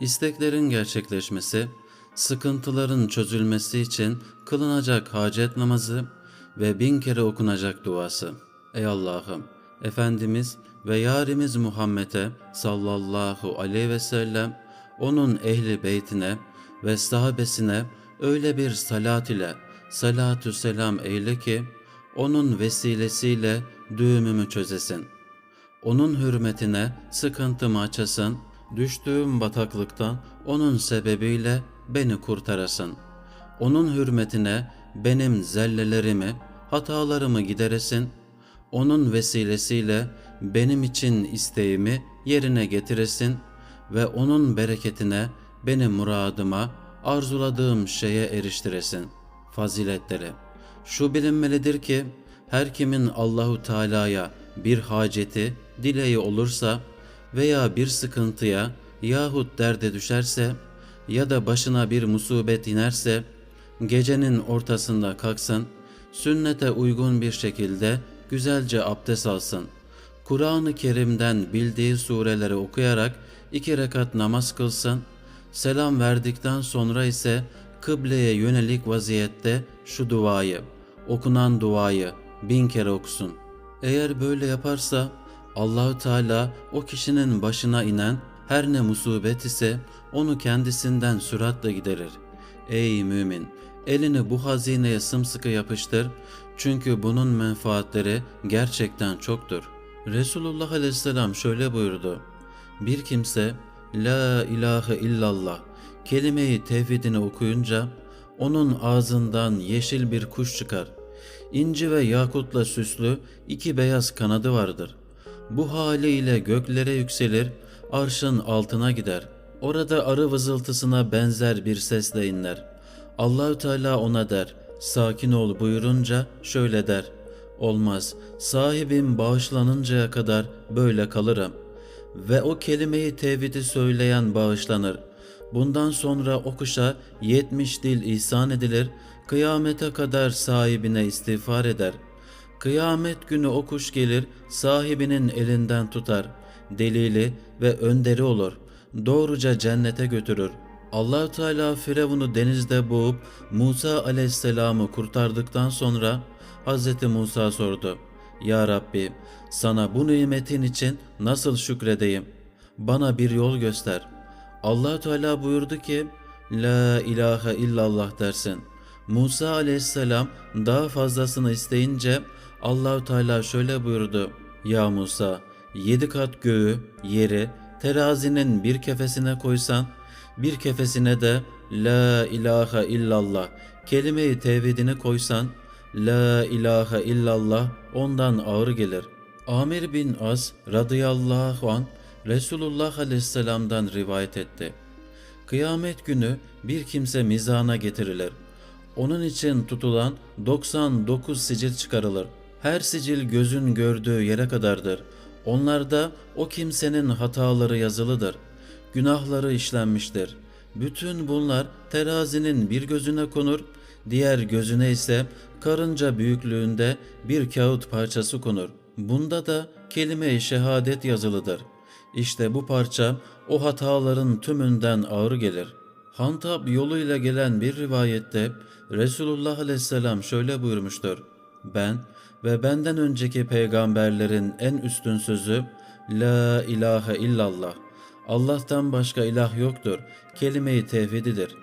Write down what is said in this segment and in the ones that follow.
İsteklerin gerçekleşmesi, sıkıntıların çözülmesi için kılınacak hacet namazı ve bin kere okunacak duası. Ey Allah'ım, Efendimiz ve Yarimiz Muhammed'e sallallahu aleyhi ve sellem, onun ehli beytine ve sahabesine öyle bir salat ile salatü selam eyle ki, onun vesilesiyle düğümümü çözesin. Onun hürmetine sıkıntımı açasın, düştüğüm bataklıktan onun sebebiyle beni kurtarasın. Onun hürmetine benim zellelerimi, hatalarımı gideresin. Onun vesilesiyle benim için isteğimi yerine getiresin ve onun bereketine benim muradıma, arzuladığım şeye eriştiresin. Faziletleri. Şu bilinmelidir ki her kimin Allahu Teala'ya bir haceti, dileği olursa veya bir sıkıntıya yahut derde düşerse ya da başına bir musibet inerse gecenin ortasında kalksın, sünnete uygun bir şekilde güzelce abdest alsın. Kur'an-ı Kerim'den bildiği sureleri okuyarak iki rekat namaz kılsın. Selam verdikten sonra ise kıbleye yönelik vaziyette şu duayı, okunan duayı bin kere okusun. Eğer böyle yaparsa Allahü Teala o kişinin başına inen her ne musibet ise onu kendisinden süratle giderir. Ey mümin! Elini bu hazineye sımsıkı yapıştır. Çünkü bunun menfaatleri gerçekten çoktur. Resulullah Aleyhisselam şöyle buyurdu. Bir kimse La ilahe illallah kelimeyi tevhidini okuyunca onun ağzından yeşil bir kuş çıkar. İnci ve yakutla süslü iki beyaz kanadı vardır. Bu haliyle göklere yükselir, arşın altına gider. Orada arı vızıltısına benzer bir sesle inler. Allahü Teala ona der, sakin ol buyurunca şöyle der. Olmaz, sahibim bağışlanıncaya kadar böyle kalırım. Ve o kelimeyi tevhidi söyleyen bağışlanır. Bundan sonra o kuşa yetmiş dil ihsan edilir, kıyamete kadar sahibine istiğfar eder. Kıyamet günü o kuş gelir, sahibinin elinden tutar. Delili ve önderi olur. Doğruca cennete götürür. allah Teala Firavun'u denizde boğup Musa aleyhisselamı kurtardıktan sonra Hz. Musa sordu. Ya Rabbi sana bu nimetin için nasıl şükredeyim? Bana bir yol göster. allah Teala buyurdu ki La ilahe illallah dersin. Musa aleyhisselam daha fazlasını isteyince Allahü Teala şöyle buyurdu. Ya Musa yedi kat göğü, yeri terazinin bir kefesine koysan, bir kefesine de La ilahe illallah kelime-i tevhidini koysan, La ilahe illallah ondan ağır gelir. Amir bin Az radıyallahu an Resulullah aleyhisselamdan rivayet etti. Kıyamet günü bir kimse mizana getirilir. Onun için tutulan 99 sicil çıkarılır. Her sicil gözün gördüğü yere kadardır. Onlarda o kimsenin hataları yazılıdır. Günahları işlenmiştir. Bütün bunlar terazinin bir gözüne konur, diğer gözüne ise karınca büyüklüğünde bir kağıt parçası konur. Bunda da kelime-i şehadet yazılıdır. İşte bu parça o hataların tümünden ağır gelir. Hantab yoluyla gelen bir rivayette Resulullah Aleyhisselam şöyle buyurmuştur. Ben ve benden önceki peygamberlerin en üstün sözü La ilahe illallah. Allah'tan başka ilah yoktur. Kelime-i tevhididir.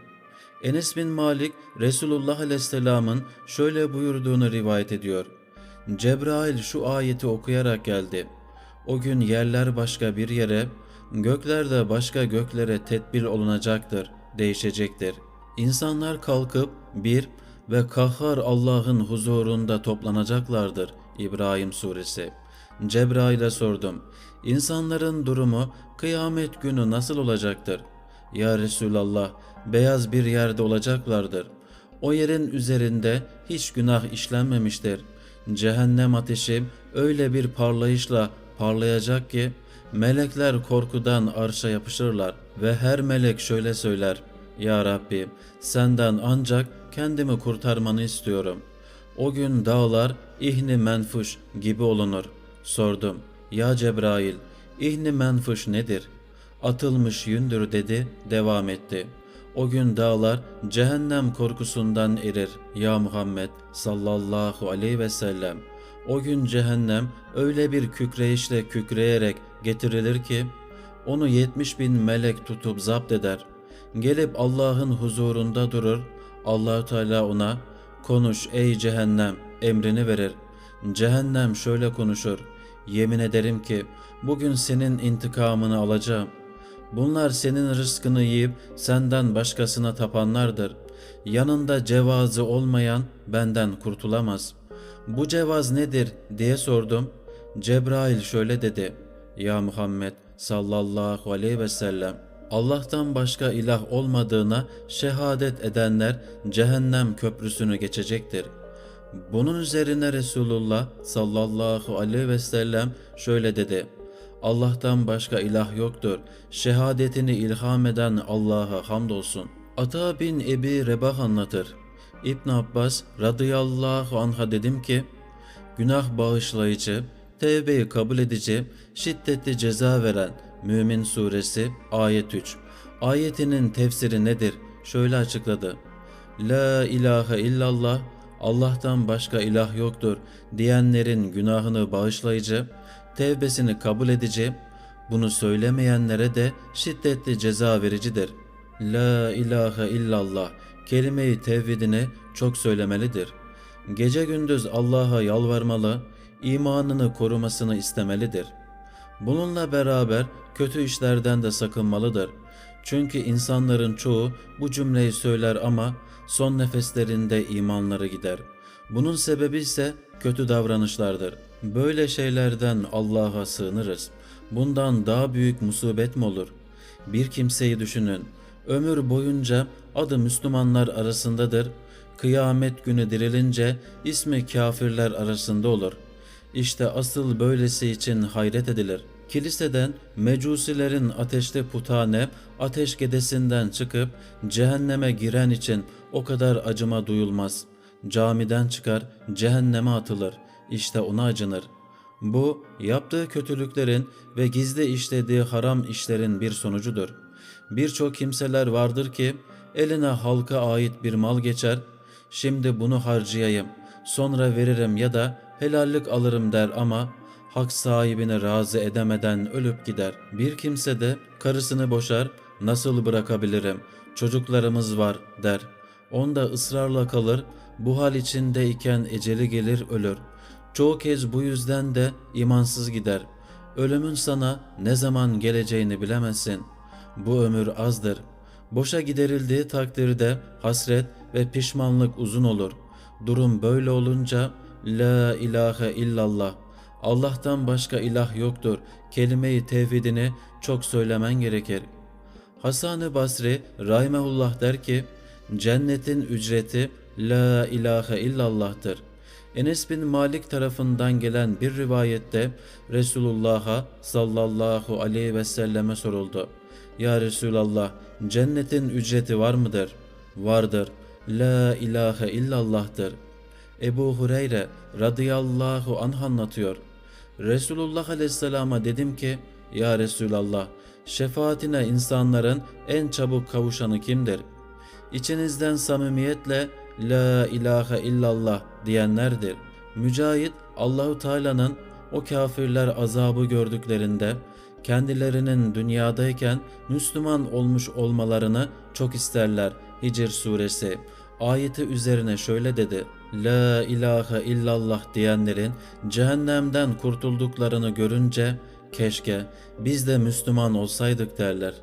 Enes bin Malik Resulullah Aleyhisselam'ın şöyle buyurduğunu rivayet ediyor. Cebrail şu ayeti okuyarak geldi. O gün yerler başka bir yere, gökler de başka göklere tedbir olunacaktır, değişecektir. İnsanlar kalkıp bir ve kahhar Allah'ın huzurunda toplanacaklardır. İbrahim Suresi. Cebrail'e sordum. İnsanların durumu kıyamet günü nasıl olacaktır? Ya Resulallah, beyaz bir yerde olacaklardır. O yerin üzerinde hiç günah işlenmemiştir. Cehennem ateşi öyle bir parlayışla parlayacak ki melekler korkudan arşa yapışırlar ve her melek şöyle söyler. Ya Rabbi senden ancak kendimi kurtarmanı istiyorum. O gün dağlar ihni menfuş gibi olunur. Sordum. Ya Cebrail ihni menfuş nedir? atılmış yündür dedi, devam etti. O gün dağlar cehennem korkusundan erir ya Muhammed sallallahu aleyhi ve sellem. O gün cehennem öyle bir kükreyişle kükreyerek getirilir ki onu yetmiş bin melek tutup zapt eder. Gelip Allah'ın huzurunda durur. Allahü Teala ona konuş ey cehennem emrini verir. Cehennem şöyle konuşur. Yemin ederim ki bugün senin intikamını alacağım. Bunlar senin rızkını yiyip senden başkasına tapanlardır. Yanında cevazı olmayan benden kurtulamaz. Bu cevaz nedir diye sordum. Cebrail şöyle dedi. Ya Muhammed sallallahu aleyhi ve sellem Allah'tan başka ilah olmadığına şehadet edenler cehennem köprüsünü geçecektir. Bunun üzerine Resulullah sallallahu aleyhi ve sellem şöyle dedi. Allah'tan başka ilah yoktur. Şehadetini ilham eden Allah'a hamdolsun. Ata bin Ebi Rebah anlatır. İbn Abbas radıyallahu anha dedim ki, günah bağışlayıcı, tevbeyi kabul edici, şiddetli ceza veren Mümin Suresi ayet 3. Ayetinin tefsiri nedir? Şöyle açıkladı. La ilahe illallah, Allah'tan başka ilah yoktur diyenlerin günahını bağışlayıcı, tevbesini kabul edici, bunu söylemeyenlere de şiddetli ceza vericidir. La ilahe illallah kelime-i tevhidini çok söylemelidir. Gece gündüz Allah'a yalvarmalı, imanını korumasını istemelidir. Bununla beraber kötü işlerden de sakınmalıdır. Çünkü insanların çoğu bu cümleyi söyler ama son nefeslerinde imanları gider. Bunun sebebi ise kötü davranışlardır. Böyle şeylerden Allah'a sığınırız. Bundan daha büyük musibet mi olur? Bir kimseyi düşünün. Ömür boyunca adı Müslümanlar arasındadır. Kıyamet günü dirilince ismi kafirler arasında olur. İşte asıl böylesi için hayret edilir. Kiliseden mecusilerin ateşte putane, ateş gedesinden çıkıp cehenneme giren için o kadar acıma duyulmaz. Camiden çıkar, cehenneme atılır. İşte ona acınır. Bu yaptığı kötülüklerin ve gizli işlediği haram işlerin bir sonucudur. Birçok kimseler vardır ki eline halka ait bir mal geçer, şimdi bunu harcayayım, sonra veririm ya da helallik alırım der ama hak sahibini razı edemeden ölüp gider. Bir kimse de karısını boşar, nasıl bırakabilirim, çocuklarımız var der. Onda ısrarla kalır, bu hal içindeyken eceli gelir ölür. Çoğu kez bu yüzden de imansız gider. Ölümün sana ne zaman geleceğini bilemezsin. Bu ömür azdır. Boşa giderildiği takdirde hasret ve pişmanlık uzun olur. Durum böyle olunca La ilahe illallah Allah'tan başka ilah yoktur kelime-i tevhidini çok söylemen gerekir. Hasan-ı Basri Rahimehullah der ki cennetin ücreti La ilahe illallah'tır. Enes bin Malik tarafından gelen bir rivayette Resulullah'a sallallahu aleyhi ve selleme soruldu. Ya Resulallah cennetin ücreti var mıdır? Vardır. La ilahe illallah'tır. Ebu Hureyre radıyallahu anh anlatıyor. Resulullah aleyhisselama dedim ki Ya Resulallah şefaatine insanların en çabuk kavuşanı kimdir? İçinizden samimiyetle La ilahe illallah diyenlerdir. Mücahit Allahu Teala'nın o kafirler azabı gördüklerinde kendilerinin dünyadayken Müslüman olmuş olmalarını çok isterler. Hicr suresi ayeti üzerine şöyle dedi. La ilahe illallah diyenlerin cehennemden kurtulduklarını görünce keşke biz de Müslüman olsaydık derler.